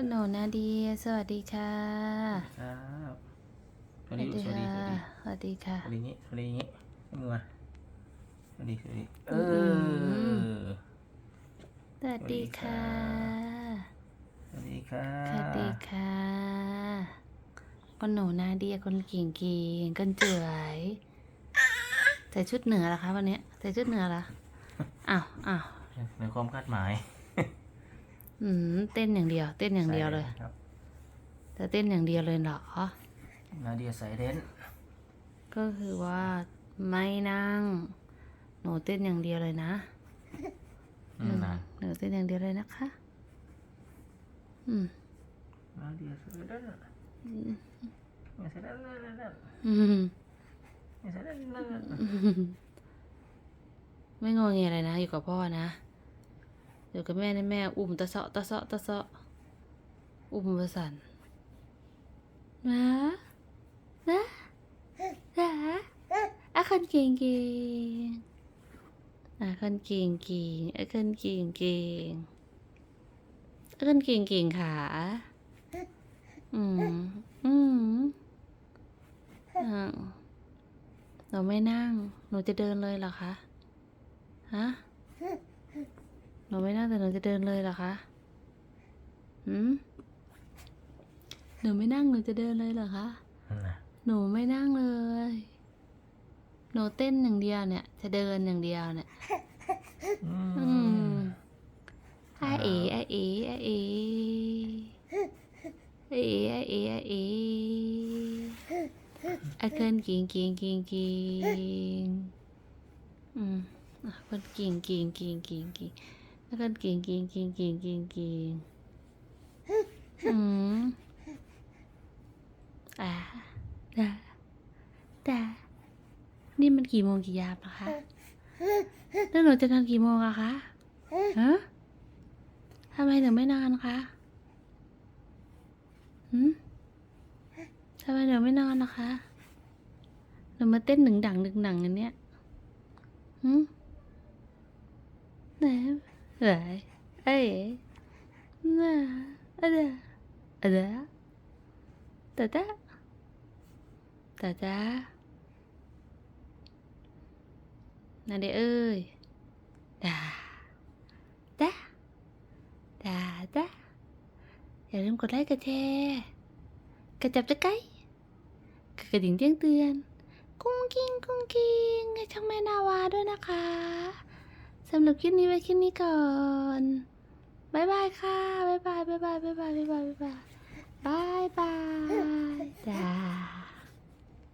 คุณหนูนาเดียสวัสดีค่ะครับสสวัวัสสดีดีสวัสดีค่ะสวัสดีค่ะสวัสดีสวัสดีอย่างงี้สวัสดีอย่างงี้ให้มือมาสวัสดีสวัสดีเอมอสวัสดีค่ะสวัสดีค่ะสวัสดีค่ะคุณหนูนาเดียคนเก่งเก่งๆคนเจ๋ยใส่ชุดเหนือเหรอคะวันเนี้ยใส่ชุดเหนือเหรออ้าวอ้าวในความคาดหมาย อืมเต้นอย่างเดียว เต้นอย่างเดียวเลยใส่ครับจะเต้นอย่างเดียวเลยเหรอ นาเดียใส่เดนก็คือว่าไม่นั่ง หนูเต้นอย่างเดียวเลยนะอืมนะหนูเต้นอย่างเดียวเลยนะคะ อืมนาเดียใส่เดนไม่ใส่เดนอืมไม่ใส่เดนไม่งอแงเลยนะ อยู่กับพ่อนะ อยู่กับแม่นี่แม่อุ้มตะเสาะตะเสาะตะเสาะอุ้มประสันนะนะนะอะคนเก่งเก่งอะคนเก่งเก่งอะคนเก่งเก่งอะคนเก่งเก่งขาอืมอืมอ่าหนูไม่นั่ง หนูจะเดินเลยเหรอคะ ฮะ หนูไม่นั่งแต่หนูจะเดินเลยเหรอคะหืมหนูไม่นั่งหนูจะเดินเลยเหรอคะนะหนูไม่นั่งเลย หนูเต้นอย่างเดียวเนี่ย จะเดินอย่างเดียวเนี่ยอือืมมอาเอ๋อาเอ๋อาเอ๋อาเอ๋อาเอ๋อาเอ๋อาเคินกิ่งกิ่งกิ่งกิ่งอืมอะเพิ่นกิ่งกิ่งกิ่งกิ่งกิ่ง อาเคินกิ่งกิ่งกิ่งกิ่งกิ่งกิ่งอืมอ่าดาดานี่มันกี่โมงกี่ยามนะคะ แล้วหนูจะนอนกี่โมงอะคะฮะทำไมถึงไม่นอนคะหืมทำไมถึงไม่นอนนะคะหนูมาเต้นหนึ่งดังหนึ่งดังอันเนี้ยหืมไหน ไหนเอ้ยน่าอะไรอะไรตาตาตาตานาเดเอ้ยดาดาดาดาอย่าลืมกดไลค์กดแชร์กระจับจะไกลกดกระดิ่งแจ้งเตือน กุ้งกิ้งกุ้งกิ้งให้ช่องแม่นาวาด้วยนะคะ สำหรับคลิปนี้ไว้คลิปนี้ก่อน บ๊ายบายค่ะบายบายบ๊ายบาย บ๊ายบายบ๊ายบายบ๊ายบาย